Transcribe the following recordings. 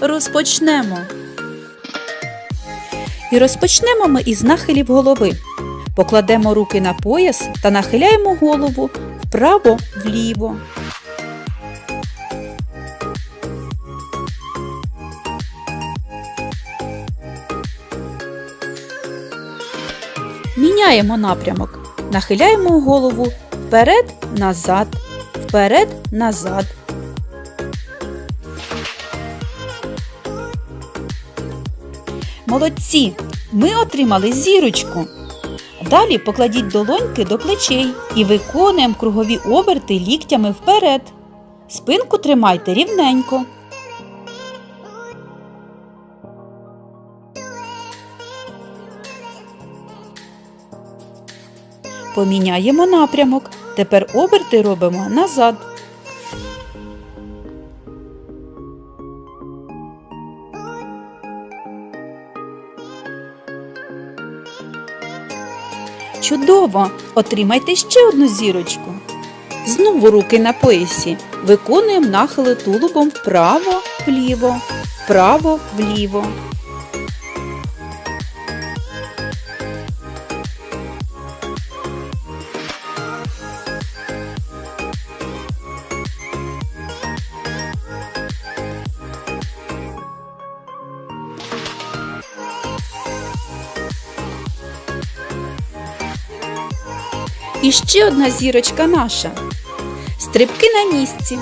розпочнемо. І розпочнемо ми із нахилів голови. Покладемо руки на пояс та нахиляємо голову вправо-вліво. Міняємо напрямок. Нахиляємо голову вперед-назад, вперед-назад. Молодці! Ми отримали зірочку. Далі покладіть долоньки до плечей і виконуємо кругові оберти ліктями вперед. Спинку тримайте рівненько. Поміняємо напрямок. Тепер оберти робимо назад. Чудово! Отримайте ще одну зірочку. Знову руки на поясі. Виконуємо нахили тулубом вправо, вліво, І ще одна зірочка наша. Стрибки на місці.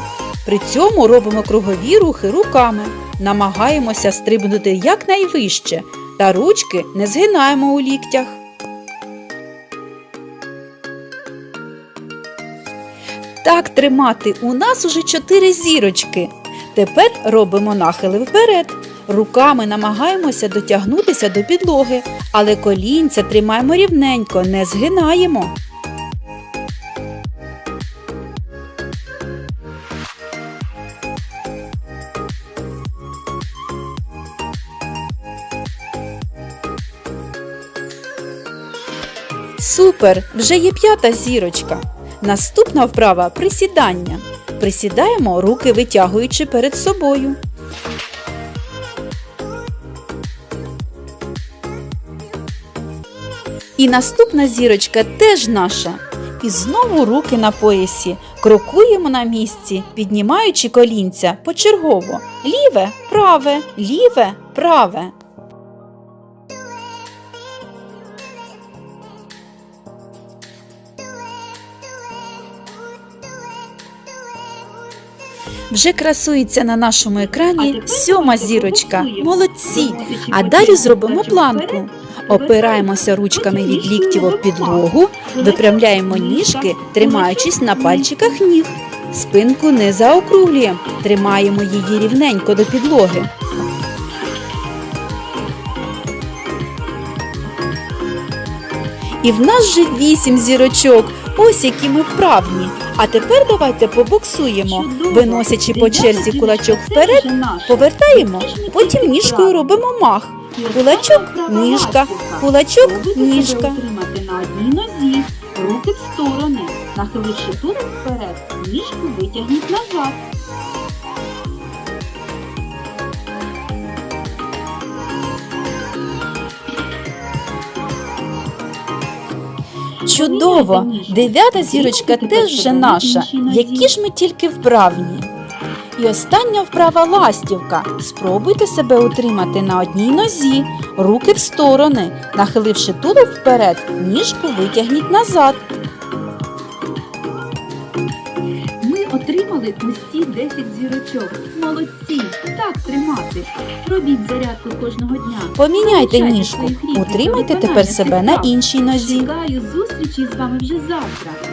При цьому робимо кругові рухи руками. Намагаємося стрибнути якнайвище та ручки не згинаємо у ліктях. Так тримати у нас уже чотири зірочки. Тепер робимо нахили вперед. Руками намагаємося дотягнутися до підлоги, але колінця тримаємо рівненько, не згинаємо. Супер! Вже є п'ята зірочка. Наступна вправа присідання. Присідаємо, руки витягуючи перед собою. І наступна зірочка теж наша. І знову руки на поясі. Крокуємо на місці, піднімаючи колінця почергово. Ліве, праве, ліве, праве. Вже красується на нашому екрані сьома зірочка. Молодці! А далі зробимо планку. Опираємося ручками від ліктів об підлогу, випрямляємо ніжки, тримаючись на пальчиках ніг. Спинку не заокруглюємо, тримаємо її рівненько до підлоги. І в нас же вісім зірочок. Ось які ми вправні. А тепер давайте побоксуємо, виносячи по черзі кулачок вперед, повертаємо, потім ніжкою робимо мах. Кулачок, ніжка, кулачок, ніжка. Руки в сторони, нахиливши турок вперед, ніжку витягніть назад. Чудово! Дев'ята зірочка теж вже наша. Які ж ми тільки вправні. І остання вправа ластівка. Спробуйте себе утримати на одній нозі, руки в сторони, нахиливши тулуб вперед, ніжку витягніть назад. Отримали усі 10 зірочок. Молодці! Так тримати. Робіть зарядку кожного дня. Поміняйте Привчайте ніжку. своїх рідних до Утримайте виконання тепер себе на іншій нозі. Чекаю зустрічі з вами вже завтра.